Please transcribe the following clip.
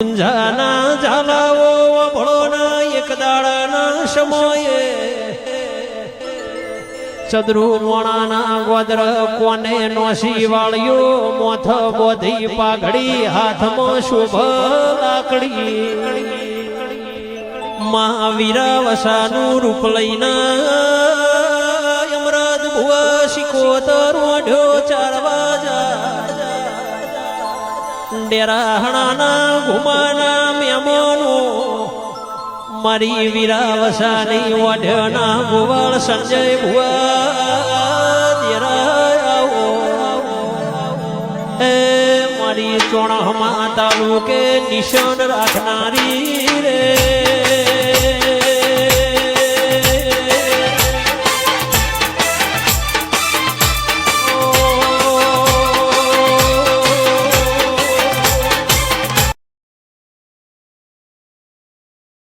જાના ઝાલાઓ, વભળોના એક દાડાના સમયે ચદરુ કોને નોસી વાળ્યો, મોથ બોધી પાઘડી હાથમાં શુભ લાકડી. વસાનું રૂપ લઈને યમરાજ ભુવા શિકોતર ઓઢ્યો ચાર વાજા ડેરાહણાના ઘુમાના મેમોનો, મારી વીરાવસાની વઢના ગોવાળ સંજય ભુવા દેરા આવો એ મારી ચોણહમાં તાલુકે નિશાન રાખનારી રે.